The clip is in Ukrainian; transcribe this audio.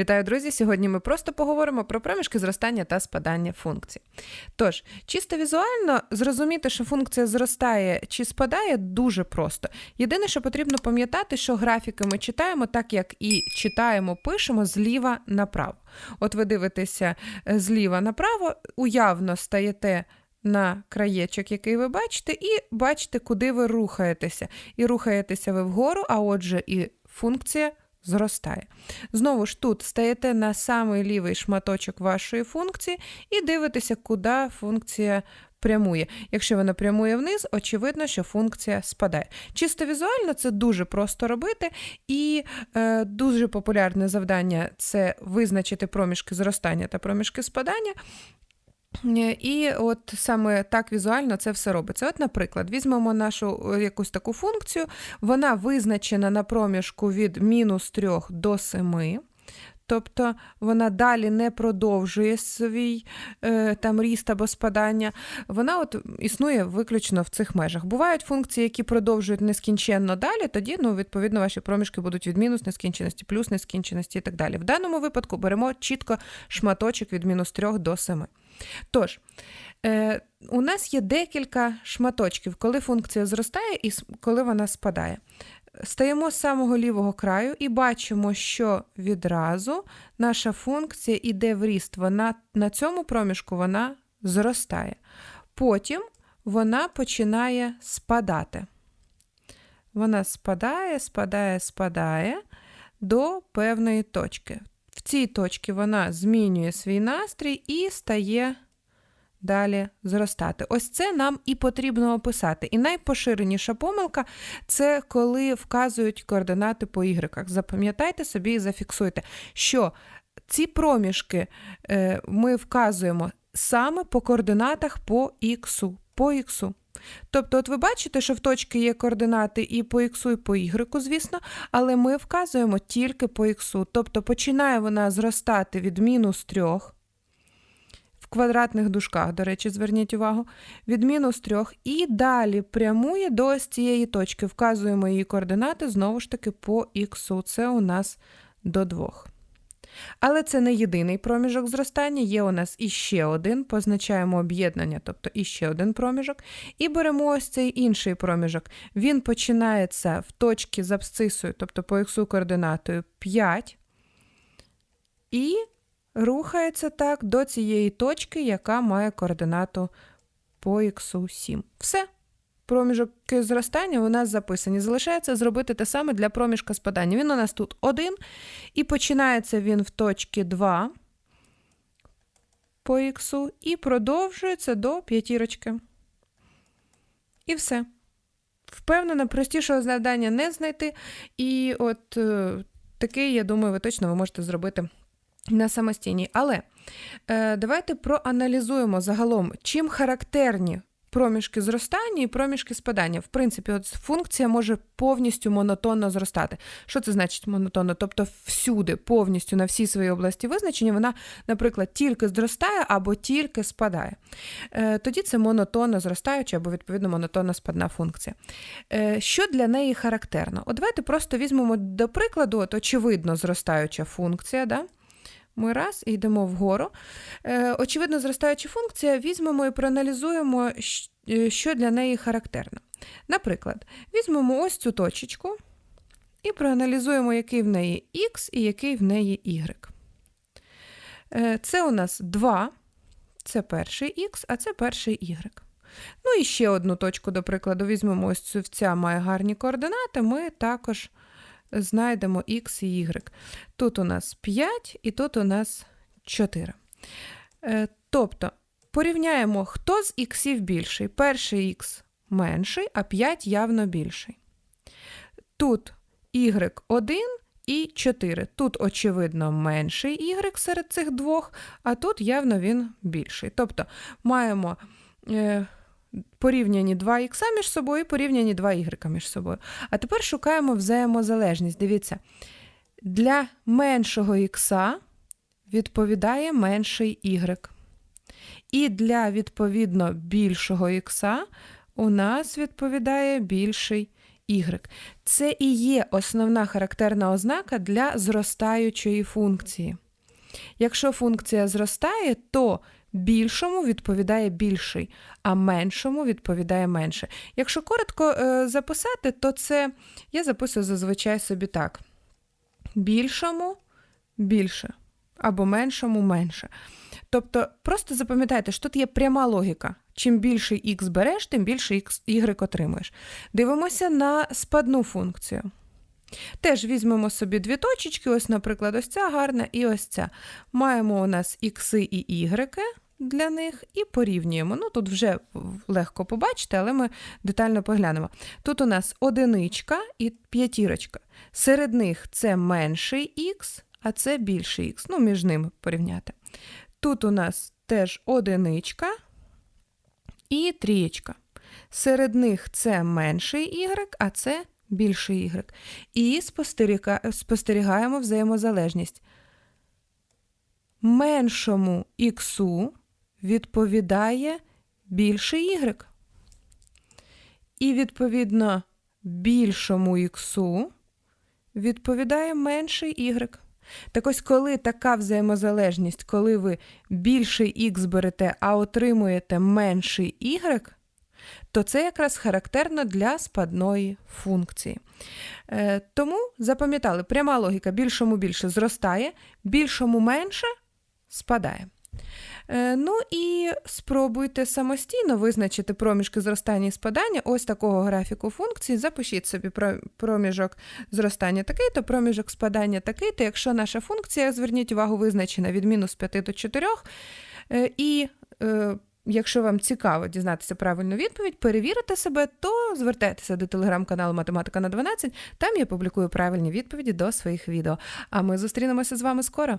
Вітаю, друзі! Сьогодні ми просто поговоримо про проміжки зростання та спадання функцій. Тож, чисто візуально зрозуміти, що функція зростає чи спадає, дуже просто. Єдине, що потрібно пам'ятати, що графіки ми читаємо так, як і читаємо, пишемо зліва направо. От ви дивитеся е, зліва направо, уявно стаєте. На краєчок, який ви бачите, і бачите, куди ви рухаєтеся. І рухаєтеся ви вгору, а отже, і функція зростає. Знову ж тут стаєте на самий лівий шматочок вашої функції і дивитеся, куди функція прямує. Якщо вона прямує вниз, очевидно, що функція спадає. Чисто візуально це дуже просто робити, і е, дуже популярне завдання це визначити проміжки зростання та проміжки спадання. Е, і от саме так візуально це все робиться. От, наприклад, візьмемо нашу е, якусь таку функцію, вона визначена на проміжку від мінус 3 до 7. Тобто вона далі не продовжує свій е, там ріст або спадання, вона от існує виключно в цих межах. Бувають функції, які продовжують нескінченно далі, тоді, ну, відповідно, ваші проміжки будуть від мінус нескінченності, плюс нескінченності і так далі. В даному випадку беремо чітко шматочок від мінус 3 до 7. Тож, е, у нас є декілька шматочків, коли функція зростає і коли вона спадає. Стаємо з самого лівого краю і бачимо, що відразу наша функція йде в ріст. Вона на цьому проміжку вона зростає. Потім вона починає спадати. Вона спадає, спадає, спадає до певної точки. В цій точці вона змінює свій настрій і стає далі зростати. Ось це нам і потрібно описати. І найпоширеніша помилка це коли вказують координати по ігреках. Запам'ятайте собі і зафіксуйте, що ці проміжки е, ми вказуємо саме по координатах по іксу. По іксу. Тобто, от ви бачите, що в точці є координати і по х, і по y, звісно, але ми вказуємо тільки по х. Тобто починає вона зростати від мінус 3 в квадратних дужках, до речі, зверніть увагу, від мінус 3 і далі прямує до ось цієї точки. Вказуємо її координати знову ж таки по х. Це у нас до 2. Але це не єдиний проміжок зростання, є у нас іще один, позначаємо об'єднання, тобто іще один проміжок. І беремо ось цей інший проміжок. Він починається в точці з абсцисою, тобто по х координатою 5. І рухається так до цієї точки, яка має координату по х 7. Все проміжки зростання у нас записані. Залишається зробити те саме для проміжка спадання. Він у нас тут 1, і починається він в точці 2 по х, і продовжується до п'ятірочки. І все. Впевнена, простішого завдання не знайти. І от е, такий, я думаю, ви точно ви можете зробити на самостійній. Але е, давайте проаналізуємо загалом, чим характерні проміжки зростання і проміжки спадання. В принципі, от функція може повністю монотонно зростати. Що це значить монотонно? Тобто всюди, повністю на всій своїй області визначення, вона, наприклад, тільки зростає або тільки спадає. Е, тоді це монотонно зростаюча або, відповідно, монотонно спадна функція. Е, що для неї характерно? От давайте просто візьмемо до прикладу, от очевидно зростаюча функція. Да? Ми раз і йдемо вгору. Е, Очевидно, зростаюча функція, візьмемо і проаналізуємо, е, що для неї характерно. Наприклад, візьмемо ось цю точечку і проаналізуємо, який в неї х і який в неї y. Е, це у нас 2, це перший х, а це перший y. Ну і ще одну точку, до прикладу, візьмемо ось цю ця має гарні координати, ми також знайдемо x і y. Тут у нас 5 і тут у нас 4. Е, тобто порівняємо, хто з іксів більший. Перший х менший, а 5 явно більший. Тут y 1 і 4. Тут, очевидно, менший y серед цих двох, а тут явно він більший. Тобто маємо. Порівняні 2х між собою, порівняні 2y між собою. А тепер шукаємо взаємозалежність. Дивіться, для меншого х відповідає менший y. І для, відповідно, більшого х у нас відповідає більший y. Це і є основна характерна ознака для зростаючої функції. Якщо функція зростає, то більшому відповідає більший, а меншому відповідає менше. Якщо коротко е, записати, то це я записую зазвичай собі так: більшому більше, або меншому менше. Тобто, просто запам'ятайте, що тут є пряма логіка. Чим більше х береш, тим більше y отримуєш. Дивимося на спадну функцію. Теж візьмемо собі дві точечки, ось, наприклад, ось ця гарна і ось ця. Маємо у нас ікси і y для них і порівнюємо. Ну, тут вже легко побачити, але ми детально поглянемо. Тут у нас одиничка і п'ятірочка. Серед них це менший х, а це більший х. Ну, між ними порівняти. Тут у нас теж одиничка і трієчка. Серед них це менший y, а це більший y. І спостерігаємо взаємозалежність. Меншому іксу відповідає більший y. І, відповідно, більшому іксу відповідає менший y. Так ось, коли така взаємозалежність, коли ви більший х берете, а отримуєте менший y, то це якраз характерно для спадної функції. Е, тому запам'ятали, пряма логіка більшому більше зростає, більшому менше спадає. Е, Ну і спробуйте самостійно визначити проміжки зростання і спадання ось такого графіку функцій. Запишіть собі проміжок зростання такий-то, проміжок спадання такий-то. Якщо наша функція, зверніть увагу, визначена від мінус 5 до 4, е, і якщо вам цікаво дізнатися правильну відповідь, перевірити себе, то звертайтеся до телеграм-каналу Математика на 12. Там я публікую правильні відповіді до своїх відео. А ми зустрінемося з вами скоро.